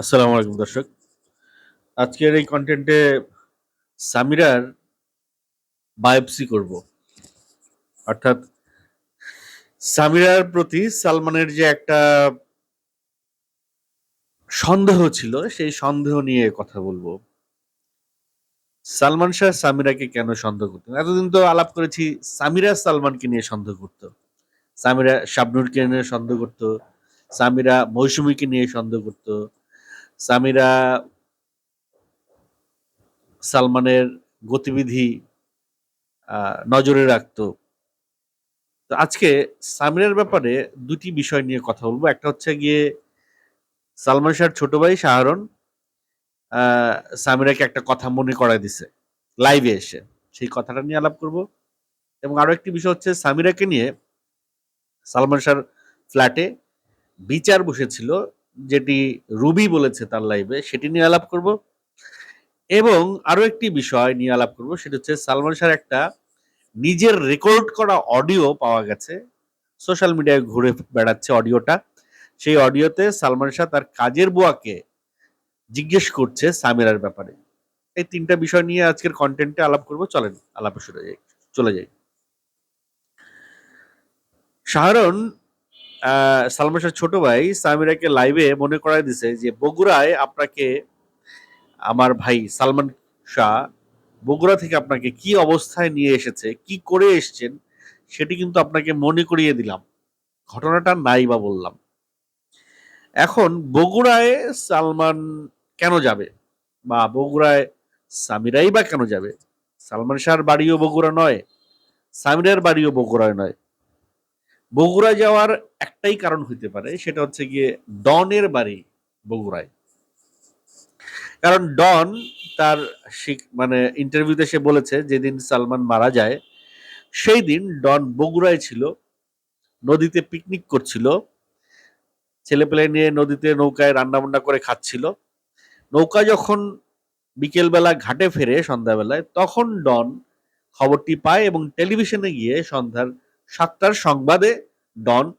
আসসালামু আলাইকুম, দর্শক। আজকের এই কন্টেন্টে সামিরার বায়োপসি করব। অর্থাৎ সামিরার প্রতি সালমানের যে একটা সন্দেহ ছিল, সেই সন্দেহ নিয়ে কথা বলব। সালমান শাহ সামিরাকে কেন সন্দেহ করতো এতদিন তো আলাপ করেছি, সামিরা সালমানকে নিয়ে সন্দেহ করতো। সামিরা শাবনুরকে নিয়ে সন্দেহ করতো, সামিরা মৌসুমীকে নিয়ে সন্দেহ করতো। সামিরা সালমানের গতিবিধি নজরে রাখতো। তো আজকে সামিরার ব্যাপারে দুটি বিষয় নিয়ে কথা বলব। একটা হচ্ছে গিয়ে সালমান শাহর ছোট ভাই শাহরন আহ, সামিরাকে একটা কথা মনে করায় দিছে লাইভে এসে। সেই কথাটা নিয়ে আলাপ করব। এবং আরও একটি বিষয় হচ্ছে সামিরাকে নিয়ে সালমান শাহর ফ্ল্যাটে বিচার বসেছিল যেটি রুবি বলেছে তার লাইভে সেটি নিয়ে আলাপ করব। এবং আরও একটি বিষয় নিয়ে আলাপ করব সেটা হচ্ছে সালমান শাহর একটা নিজের রেকর্ড করা অডিও পাওয়া গেছে। সোশ্যাল মিডিয়ায় ঘুরে বেড়াচ্ছে অডিওটা সেই অডিওতে সালমান শাহ তার কাজের বুয়াকে জিজ্ঞেস করছে সামিরার ব্যাপারে। এই তিনটা বিষয় নিয়ে আজকের কন্টেন্টে আলাপ করব। চলেন আলাপে শুরু যাই চলে যাই। আহ, সালমান শাহ ছোট ভাই সামিরাকে লাইভে মনে করায় দিছে যে, বগুড়ায় আপনাকে, আমার ভাই সালমান শাহ, বগুড়া থেকে আপনাকে কি অবস্থায় নিয়ে এসেছে, কি করে এসেছেন, সেটি কিন্তু আপনাকে মনে করিয়ে দিলাম। ঘটনাটা নাই বা বললাম। এখন বগুড়ায় সালমান কেন যাবে? বা বগুড়ায় সামিরাই বা কেন যাবে? সালমান শাহর বাড়িও বগুড়া নয়, সামিরার বাড়িও বগুড়ায় নয়। বগুড়া যাওয়ার একটাই কারণ হইতে পারে, সেটা হচ্ছে গিয়ে ডনের বাড়ি বগুড়ায়। কারণ ডন তার মানে ইন্টারভিউতে সে বলেছে, যেদিন সালমান মারা যায় সেই দিন ডন বগুড়ায় ছিল, নদীতে পিকনিক করছিল, ছেলেপেলে নিয়ে নদীতে নৌকায় রান্না বান্না করে খাচ্ছিল। নৌকা যখন বিকেলবেলা ঘাটে ফেরে সন্ধ্যাবেলায়, তখন ডন খবরটি পায় এবং টেলিভিশনে গিয়ে সন্ধ্যার সাতটার সংবাদে ডন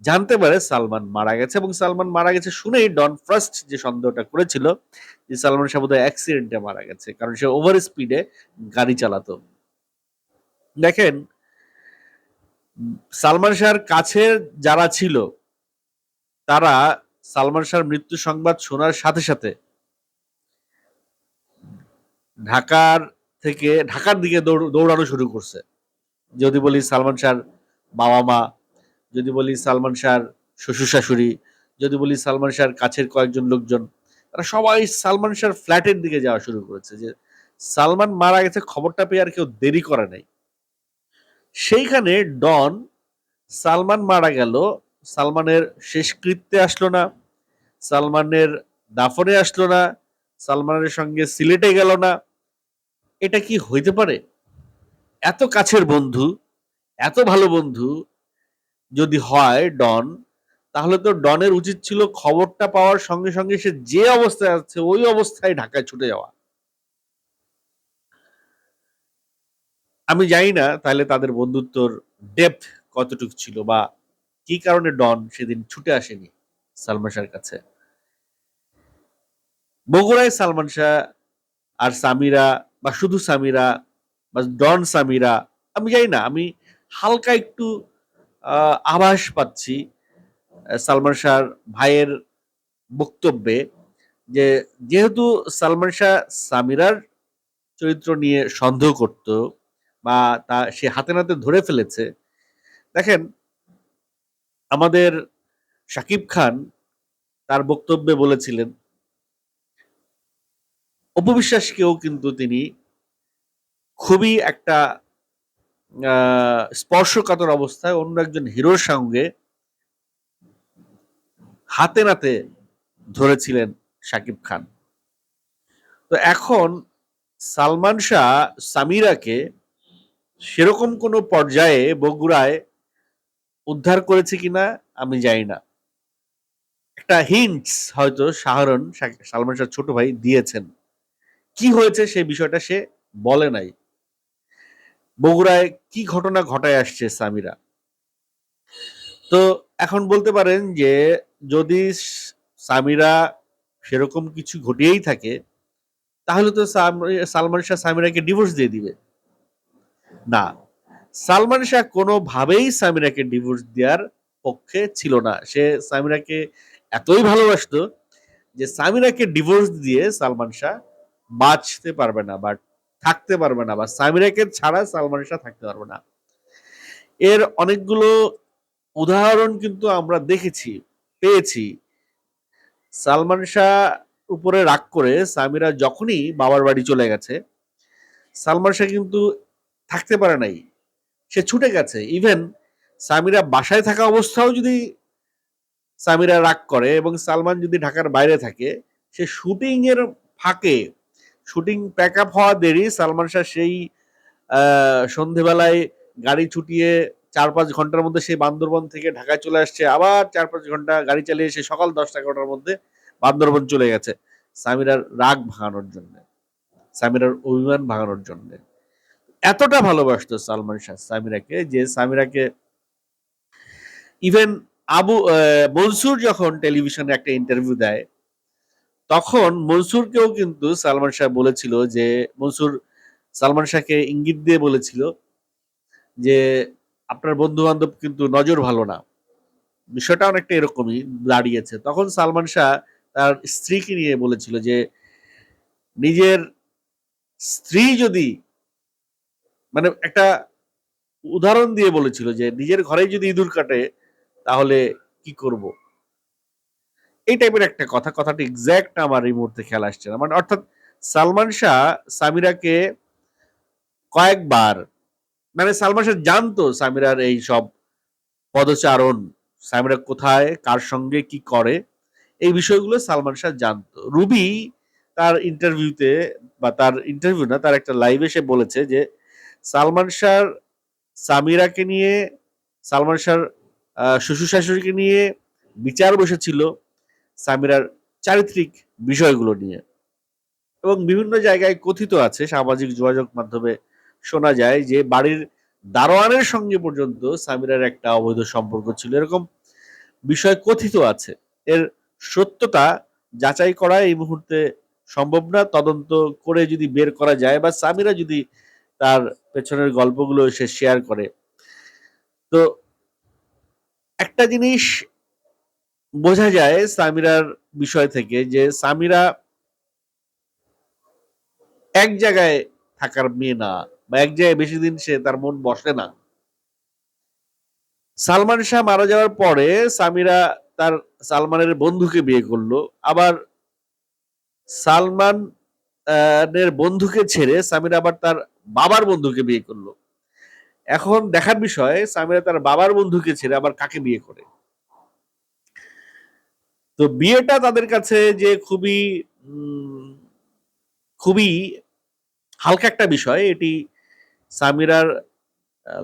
জানতে পারে সালমান মারা গেছে এবং সালমান মারা গেছে শুনেই ডন ফার্স্ট যে সন্দেহটা করেছিল যে সালমান শাহ বোধহয় অ্যাক্সিডেন্টে মারা গেছে, কারণ সে ওভার স্পিডে গাড়ি চালাতো। দেখেন, সালমান শাহর কাছে যারা ছিল, তারা সালমান শাহর মৃত্যু সংবাদ শোনার সাথে সাথে ঢাকার থেকে, ঢাকার দিকে দৌড়- দৌড়ানো শুরু করছে। যদি বলি সালমান শাহর বাবা মা যদি বলি সালমান শাহর শ্বশুর শাশুড়ি যদি বলি সালমান শাহর কাছের কয়েকজন লোকজন, তারা সবাই সালমান শাহর ফ্ল্যাটের দিকে যাওয়া শুরু করেছে যে সালমান মারা গেছে খবরটা পেয়ে আর কেউ দেরি করে নাই। সেইখানে ডন সালমান মারা গেল, সালমানের শেষকৃত্যে আসলো না, সালমানের দাফনে আসলো না, সালমানের সঙ্গে সিলেটে গেল না। এটা কি হইতে পারে? এত কাছের বন্ধু, এত ভালো বন্ধু যদি হয় ডন, তাহলে তো ডনের উচিত ছিল খবরটা পাওয়ার সঙ্গে সঙ্গে সে যে অবস্থায় আছে, ওই অবস্থায় ঢাকায় ছুটে যাওয়া। আমি জানি না তাহলে তাদের বন্ধুত্বর ডেপথ কতটুকু ছিল বা কি কারণে ডন সেদিন ছুটে আসেনি সালমান শাহর কাছে। বগুড়ায় সালমান শাহ আর সামিরা বা শুধু সামিরা বা ডন সামিরা, আমি জানি না, আমি হালকা একটু আভাস পাচ্ছি সালমান শাহর ভাইয়ের বক্তব্যে যে যেহেতু সালমান শাহ সামিরার চরিত্র নিয়ে সন্দেহ করত বা তা সে হাতে নাতে ধরে ফেলেছে, দেখেন, আমাদের শাকিব খান তার বক্তব্যে বলেছিলেন, অপবিশ্বাসকেও কিন্তু তিনি খুবই একটা স্পর্শকাতর অবস্থায় অন্য একজন হিরোর সঙ্গে হাতে নাতে ধরেছিলেন শাকিব খান। তো এখন সালমান শাহ সামিরাকে সেরকম কোনো পর্যায়ে বগুড়ায় উদ্ধার করেছে কিনা আমি জানি না। একটা হিন্টস হয়তো শা- সালমান শাহ ছোট ভাই দিয়েছেন। কি হয়েছে সেই বিষয়টা সে বলে নাই। বগুড়ায় কি ঘটনা ঘটায় আসছে সামিরা? তো এখন বলতে পারেন যে যদি সামিরা সেরকম কিছু ঘটিয়েই থাকে, তাহলে তো সালমান শাহ সামিরাকে ডিভোর্স দিয়ে দিবে। না, সালমান শাহ কোনোভাবেই সামিরাকে ডিভোর্স দেওয়ার পক্ষে ছিল না। সে সামিরাকে এতই ভালোবাসতো যে সামিরাকে ডিভোর্স দিয়ে সালমান শাহ বাঁচতে পারবে না। বা থাকতে পারবে না বা সামিরাকে ছাড়া সালমান শাহ থাকতে পারবে না। এর অনেকগুলো উদাহরণ কিন্তু আমরা দেখেছি, পেয়েছি। সালমান শাহ উপরে রাগ করে সামিরা যখনই বাবার বাড়ি চলে গেছে, সালমান শাহ কিন্তু থাকতে পারে নাই, সে ছুটে গেছে। ইভেন সামিরা বাসায় থাকা অবস্থাও যদি সামিরা রাগ করে এবং সালমান যদি ঢাকার বাইরে থাকে, সে শুটিং এর ফাঁকে শুটিং প্যাক আপ হওয়া দেরি। সালমান শাহ সেই সন্ধেবেলায় গাড়ি ছুটিয়ে চার পাঁচ ঘণ্টার মধ্যে সেই বান্দরবন থেকে ঢাকায় চলে আসছে। আবার চার পাঁচ ঘণ্টা গাড়ি চালিয়ে সে সকাল দশটা এগারোটার মধ্যে বান্দরবন চলে গেছে। সামিরার রাগ ভাঙানোর জন্য, সামিরার অভিমান ভাঙানোর জন্য। এতটা ভালোবাসতো সালমান শাহ সামিরাকে যে সামিরাকে ইভেন আবু মনসুর যখন টেলিভিশনে একটা ইন্টারভিউ দেয় তখন মনসুরকেও কিন্তু সালমান শাহ বলেছিল যে, মনসুর সালমান শাহকে ইঙ্গিত দিয়ে বলেছিল যে, আপনার বন্ধু বান্ধব কিন্তু নজর ভালো না। বিষয়টা অনেকটা এরকমই দাঁড়িয়েছে। তখন সালমান শাহ তার স্ত্রীকে নিয়ে বলেছিল যে, নিজের স্ত্রী যদি মানে একটা উদাহরণ দিয়ে বলেছিল যে, নিজের ঘরে যদি ইঁদুর কাটে, তাহলে কি করব? এই টাইপের একটা কথা, কথাটা এক্স্যাক্ট আমার এই মুহূর্তে খেয়াল আসছে না। মানে অর্থাৎ সালমান শাহ সামিরাকে কয়েকবার মানে সালমান শাহ জানতো সামিরার এই সব পদচারণ, সামিরা কোথায়, কার সঙ্গে, কি করে, এই বিষয়গুলো সালমান শাহ জানতো। রুবি তার ইন্টারভিউতে বা তার ইন্টারভিউ না, তার একটা লাইভে এসে বলেছে যে, সালমান শাহ সামিরাকে নিয়ে, সালমান শাহর শ্বশুর শাশুড়িকে নিয়ে বিচার বসেছিল। সামিরার চারিত্রিক বিষয়গুলো নিয়ে। এবং বিভিন্ন জায়গায় কথিত আছে, সামাজিক যোগাযোগ মাধ্যমে শোনা যায় যে বাড়ির দারোয়ানের সঙ্গে পর্যন্ত সামিরার একটা অবৈধ সম্পর্ক ছিল। এরকম বিষয় কথিত আছে। এর সত্যতা যাচাই করা এই মুহূর্তে সম্ভব না। তদন্ত করে যদি বের করা যায় বা সামিরা যদি তার পেছনের গল্পগুলো সে শেয়ার করে। তো একটা জিনিস বোঝা যায় সামিরার বিষয় থেকে যে সামিরা এক জায়গায় থাকার মেয়ে না বা এক জায়গায় বেশি দিন সে তার মন বসে না। সালমান শাহ মারা যাওয়ার পরে সামিরা তার সালমানের বন্ধুকে বিয়ে করল। আবার সালমান বন্ধুকে ছেড়ে সামিরা আবার তার বাবার বন্ধুকে বিয়ে করল। এখন দেখার বিষয়, সামিরা তার বাবার বন্ধুকে ছেড়ে আবার কাকে বিয়ে করে? তো বিয়েটা তাদের কাছে যে খুবই খুবই হালকা একটা বিষয়, এটি সামিরার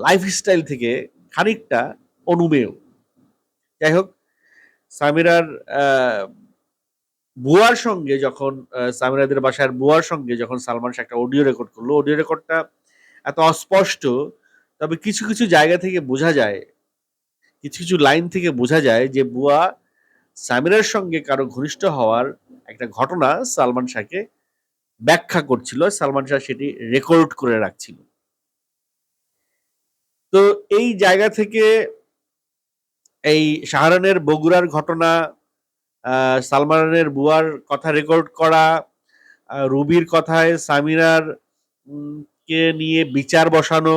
লাইফ স্টাইল থেকে খানিকটা অনুমেয়। যাই হোক, সামিরার বুয়ার সঙ্গে যখন সামিরাদের বাসার বুয়ার সঙ্গে যখন সালমান শাহ একটা অডিও রেকর্ড করল অডিও রেকর্ডটা এত অস্পষ্ট, তবে কিছু কিছু জায়গা থেকে বোঝা যায়, কিছু কিছু লাইন থেকে বোঝা যায় যে বুয়া সামিরার সঙ্গে কারও ঘনিষ্ঠ হওয়ার একটা ঘটনা সালমান শাহকে ব্যাখ্যা করছিল। সালমান শাহ সেটি রেকর্ড করে রাখছিল। তো এই জায়গা থেকে এই শাহরানের বগুড়ার ঘটনা সালমানের বুয়ার কথা রেকর্ড করা রুবির কথায় সামিরার কে নিয়ে বিচার বসানো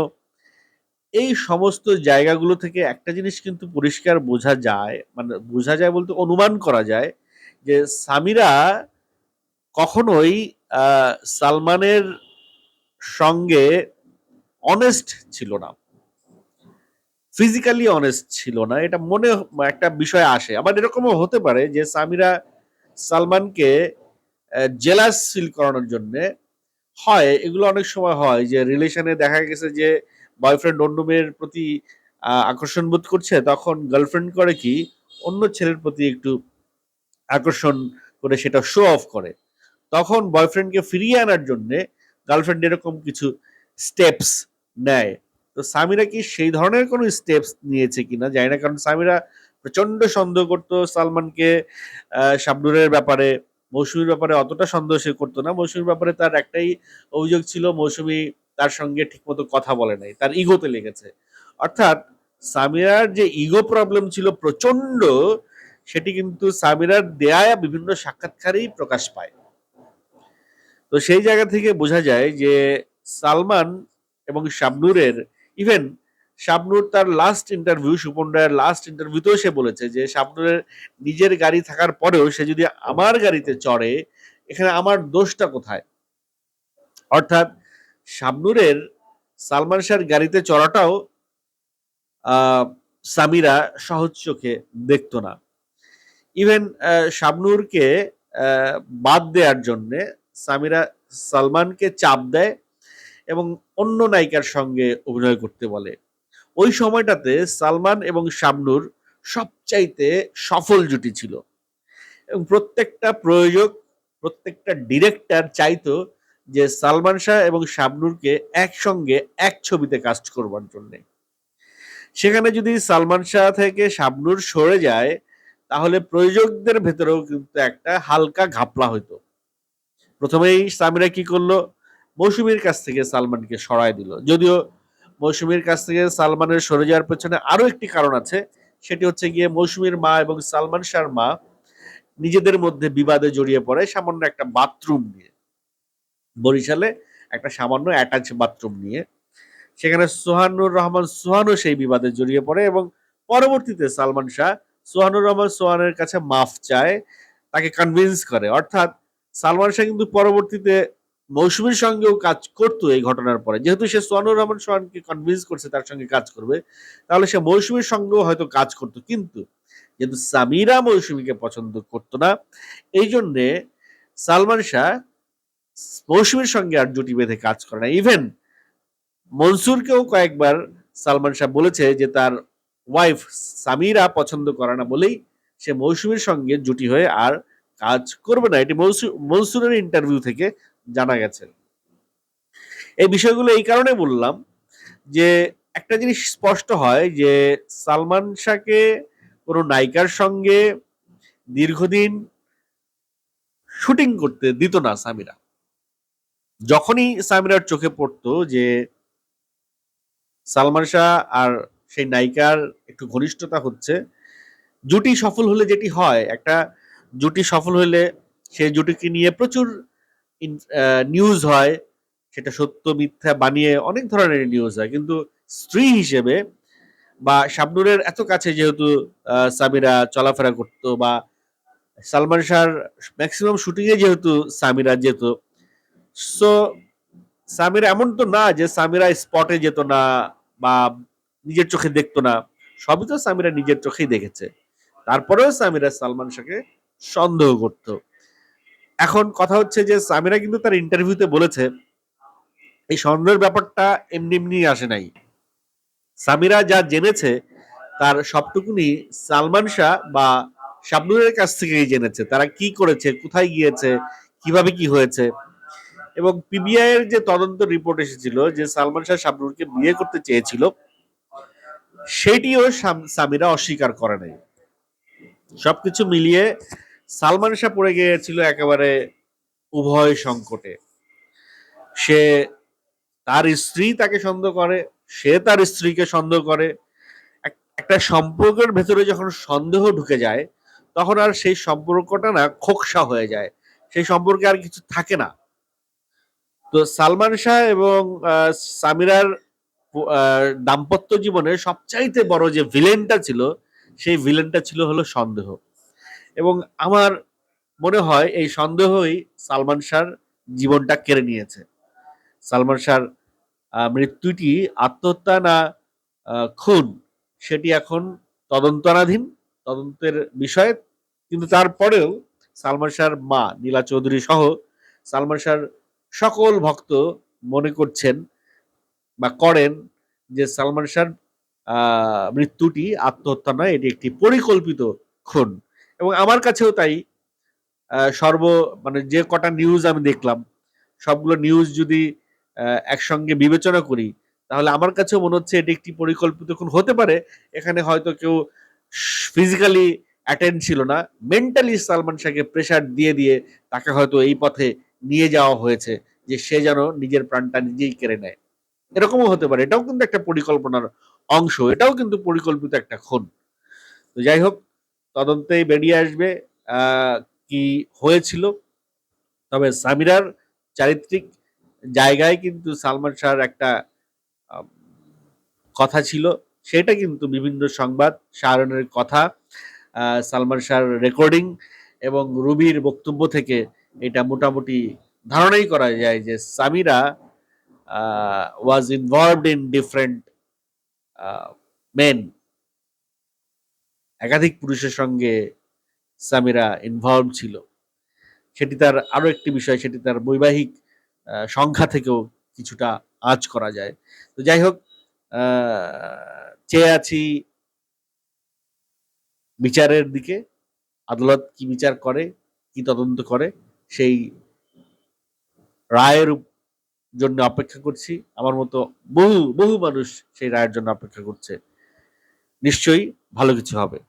এই সমস্ত জায়গাগুলো থেকে একটা জিনিস কিন্তু পরিষ্কার বোঝা যায় মানে বোঝা যায় বলতে অনুমান করা যায় যে সামিরা কখনোই সালমানের সঙ্গে অনেস্ট ছিল না। ফিজিক্যালি অনেস্ট ছিল না। এটা মনে একটা বিষয় আসে। আবার এরকমও হতে পারে যে সামিরা সালমানকে জেলাস ফিল করানোর জন্য হয়। এগুলো অনেক সময় হয় যে রিলেশনে দেখা গেছে যে বয়ফ্রেন্ড অন্য মেয়ের প্রতি আকর্ষণ বোধ করছে, তখন গার্লফ্রেন্ড করে কি, অন্য ছেলের প্রতি একটু আকর্ষণ করে সেটা শো অফ করে। তখন বয়ফ্রেন্ডকে ফিরিয়ে আনার জন্য গার্লফ্রেন্ড এরকম কিছু স্টেপস নেয়। তো সামিরা কি সেই ধরনের কোনো স্টেপস নিয়েছে কিনা? জানি না, কারণ সামিরা প্রচণ্ড সন্দেহ করতো সালমানকে শাবনুরের ব্যাপারে, মৌসুমীর ব্যাপারে অতটা সন্দেহ সে করতো না। মৌসুমীর ব্যাপারে তার একটাই অভিযোগ ছিল, মৌসুমী তার সঙ্গে ঠিকমতো কথা বলে নাই, তার ইগোতে লেগেছে। অর্থাৎ সামিরার যে ইগো প্রবলেম ছিল প্রচণ্ড সেটি কিন্তু সামিরার দেয়া বিভিন্ন সাক্ষাৎকারেই প্রকাশ পায়। তো সেই জায়গা থেকে বোঝা যায় যে সালমান এবং শাবনুরের ইভেন শাবনুর তার লাস্ট ইন্টারভিউ সুপন রায়ের লাস্ট ইন্টারভিউতেও সে বলেছে যে শাবনুরের নিজের গাড়ি থাকার পরেও সে যদি আমার গাড়িতে চড়ে, এখানে আমার দোষটা কোথায়? অর্থাৎ শাবনুরের সালমান শাহর গাড়িতে চড়াটাও সামিরা সহজ চোখে দেখতো না। ইভেন শাবনুরকে বাদ দেওয়ার জন্যে সামিরা সালমানকে চাপ দেয় এবং অন্য নায়িকার সঙ্গে অভিনয় করতে বলে। ওই সময়টাতে সালমান এবং শাবনুর সবচাইতে সফল জুটি ছিল। এবং প্রত্যেকটা প্রয়োজক, প্রত্যেকটা ডিরেক্টর চাইতো যে সালমান শাহ এবং শাবনুরকে একসঙ্গে এক ছবিতে কাস্ট করবার জন্য। সেখানে যদি সালমান শাহ থেকে শাবনুর সরে যায়, তাহলে প্রযোজকদের ভেতরেও কিন্তু একটা হালকা ঘাপলা হইতো। প্রথমেই সামিরা কি করল? মৌসুমীর কাছ থেকে সালমানকে সরায় দিল। যদিও মৌসুমীর কাছ থেকে সালমানের সরে যাওয়ার পেছনে আরও একটি কারণ আছে। সেটি হচ্ছে গিয়ে মৌসুমীর মা এবং সালমান শাহর মা নিজেদের মধ্যে বিবাদে জড়িয়ে পড়ে সামান্য একটা বাথরুম নিয়ে। বরিশালে একটা সামান্য অ্যাটাচ বাথরুম নিয়ে। সেখানে সোহানুর রহমান সোহানও সেই বিবাদে জড়িয়ে পড়ে এবং পরবর্তীতে সালমান শাহ সোহানুর রহমান সোহানের কাছে মাফ চায়, তাকে কনভিন্স করে। অর্থাৎ সালমান শাহ কিন্তু পরবর্তীতে মৌসুমীর সঙ্গেও কাজ করতো এই ঘটনার পরে। যেহেতু সে সোহানুর রহমান সোহানকে কনভিন্স করছে তার সঙ্গে কাজ করবে, তাহলে সে মৌসুমীর সঙ্গেও হয়তো কাজ করতো। কিন্তু যেহেতু সামিরা মৌসুমীকে পছন্দ করতো না, এই জন্যে সালমান শাহ মৌসুমীর সঙ্গে আর জুটি বেঁধে কাজ করে না। ইভেন মনসুরকেও কয়েকবার সালমান শাহ বলেছে যে তার ওয়াইফ সামিরা পছন্দ করে না বলেই সে মৌসুমীর সঙ্গে জুটি হয়ে আর কাজ করবে না। এটি মনসুরের ইন্টারভিউ থেকে জানা গেছে। এই বিষয়গুলো এই কারণে বললাম যে একটা জিনিস স্পষ্ট হয় যে সালমান শাহকে কোনো নায়িকার সঙ্গে দীর্ঘদিন শুটিং করতে দিত না সামিরা। যখনই সামিরার চোখে পড়তো যে সালমান শাহ আর সেই নায়িকার একটু ঘনিষ্ঠতা হচ্ছে, জুটি সফল হলে যেটি হয়, একটা জুটি সফল হলে সেই জুটিকে নিয়ে প্রচুর নিউজ হয়, সেটা সত্য, মিথ্যা বানিয়ে অনেক ধরনের নিউজ হয়। কিন্তু স্ত্রী হিসেবে বা শাবনুরের এত কাছে যেহেতু সামিরা চলাফেরা করতো বা সালমান শাহর ম্যাক্সিমাম শুটিংয়ে যেহেতু সামিরা যেত সো সামিরা এমন তো না যে সামিরা স্পটে যেত না বা নিজের চোখে দেখতো না। সবই তো সামিরা নিজের চোখেই দেখেছে। তারপরেও সামিরা সালমান শাহকে সন্দেহ করত। এখন কথা হচ্ছে যে সামিরা কিন্তু তার ইন্টারভিউতে বলেছে, এই সন্দেহের ব্যাপারটা এমনি এমনি আসে নাই। সামিরা যা জেনেছে, তার সবটুকুনি সালমান শাহ বা শাবনুরের কাছ থেকেই জেনেছে। তারা কি করেছে, কোথায় গিয়েছে, কীভাবে কি হয়েছে। এবং পিবিআই এর যে তদন্ত রিপোর্ট এসেছিল যে সালমান শাহ শাবনুরকে বিয়ে করতে চেয়েছিল সেটিও সাম- সামিরা অস্বীকার করে নাই। সবকিছু মিলিয়ে সালমান শাহ পড়ে গিয়েছিল একেবারে উভয় সংকটে। সে তার স্ত্রী তাকে সন্দেহ করে, সে তার স্ত্রীকে সন্দেহ করে। এক- একটা সম্পর্কের ভেতরে যখন সন্দেহ ঢুকে যায়, তখন আর সেই সম্পর্কটা না খোকসা হয়ে যায়। সেই সম্পর্কে আর কিছু থাকে না। তো সালমান শাহ এবং সামিরার দাম্পত্য জীবনে সবচাইতে বড় যে ভিলেনটা ছিল, সেই ভিলেনটা ছিল হলো সন্দেহ। এবং আমার মনে হয় এই সন্দেহই সালমান শাহর জীবনটা কেড়ে নিয়েছে। সালমান শাহর মৃত্যুটি আত্মহত্যা না খুন, সেটি এখন তদন্তনাধীন, তদন্তের বিষয়, কিন্তু তারপরেও সালমান শাহর মা নীলা চৌধুরী সহ সালমান শাহর সকল ভক্ত মনে করছেন বা করেন যে সালমান শাহর মৃত্যুটি আত্মহত্যা নয়, এটি একটি পরিকল্পিত খুন। এবং আমার কাছেও তাই সর্ব মানে যে কটা নিউজ আমি দেখলাম, সবগুলো নিউজ যদি একসঙ্গে বিবেচনা করি, তাহলে আমার কাছেও মনে হচ্ছে এটি একটি পরিকল্পিত খুন। হতে পারে, এখানে হয়তো কেউ ফিজিক্যালি অ্যাটেন্ড ছিল না মেন্টালি সালমান শাহকে প্রেশার দিয়ে দিয়ে তাকে হয়তো এই পথে নিয়ে যাওয়া হয়েছে যে সে যেন নিজের প্রাণটা নিজেই কেড়ে নেয়। এরকমও হতে পারে। এটাও কিন্তু একটা পরিকল্পনার অংশ। এটাও কিন্তু পরিকল্পিত একটা খুন। তো যাই হোক তদন্তেই বেরিয়ে আসবে কি হয়েছিল। তবে সামিরার চারিত্রিক জায়গায় কিন্তু সালমান শাহর একটা কথা ছিল। সেটা কিন্তু বিভিন্ন সংবাদ শাহরুনের কথা সালমান শাহর রেকর্ডিং এবং রুবির বক্তব্য থেকে এটা মোটামুটি ধারণাই করা যায় যে Samira was involved in different men একাধিক পুরুষের সঙ্গে সামিরা ইনভলভ ছিল। সেটি তার আরও একটি বিষয়, সেটি তার বৈবাহিক সংখ্যা থেকেও কিছুটা আজ করা যায়। তো যাই হোক চেয়ে আছি বিচারের দিকে, আদালত কি বিচার করে, কি তদন্ত করে সেই রায়ের জন্য অপেক্ষা করছি। আমার মতো বহু বহু মানুষ সেই রায়ের জন্য অপেক্ষা করছে। নিশ্চয়ই ভালো কিছু হবে।